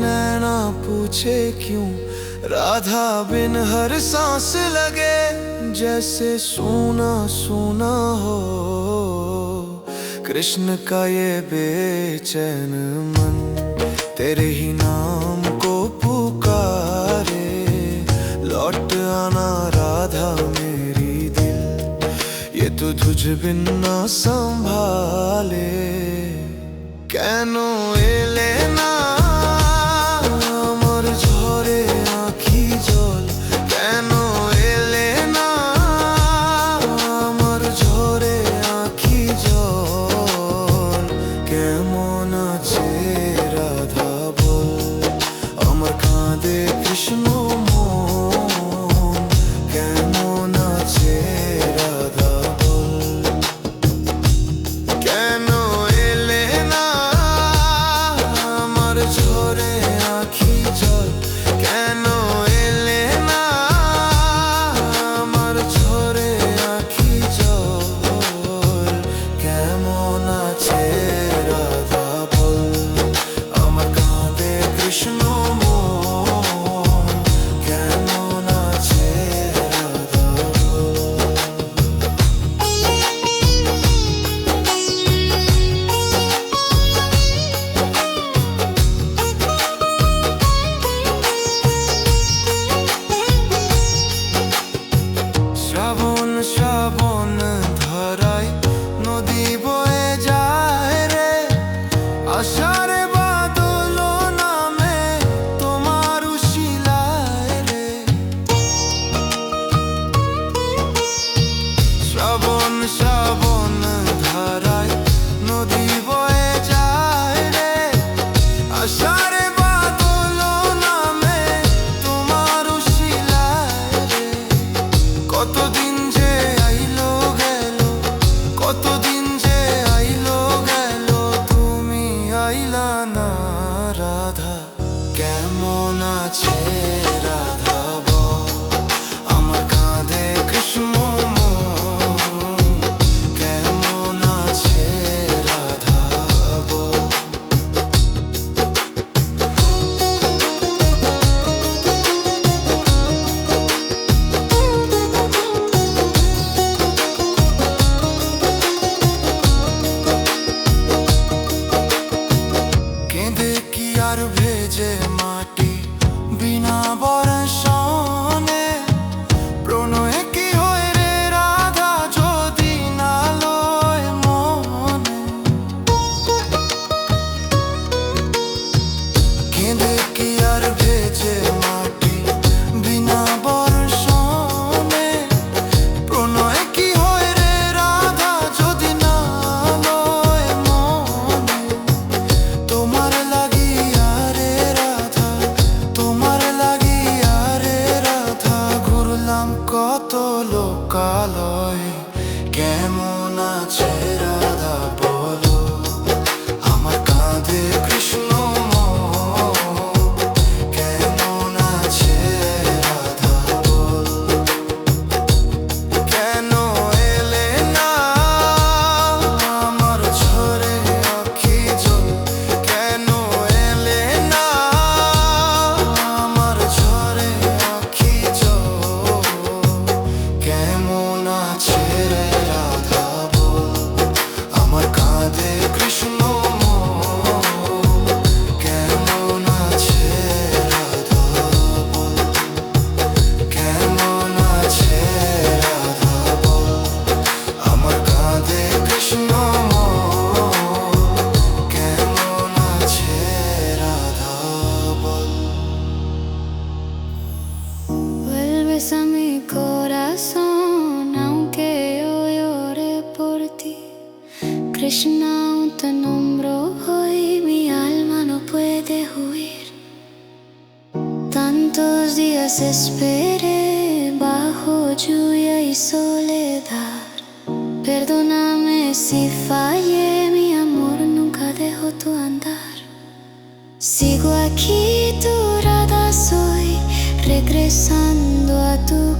नैना पूछे क्यों? राधा बिन हर सांस लगे, जैसे सोना सोना हो। कृष्ण का ये बेचैन मन, तेरे ही नाम को पुकारे। लौट आना राधा मेरी दिल, ये तो तुझ बिन ना संभाले। कैनो কেমন আছে রাধা বল? আমার কাঁদে কৃষ্ণ রাধা কেমন আছে? regresa mi corazón, aunque yo llore por ti. Krishna, un te nombro hoy, mi alma no puede huir. Tantos días esperé bajo lluvia y soledad. Perdóname si fallé, mi amor nunca dejó tu andar. Sigo aquí, tu rada regresando a tu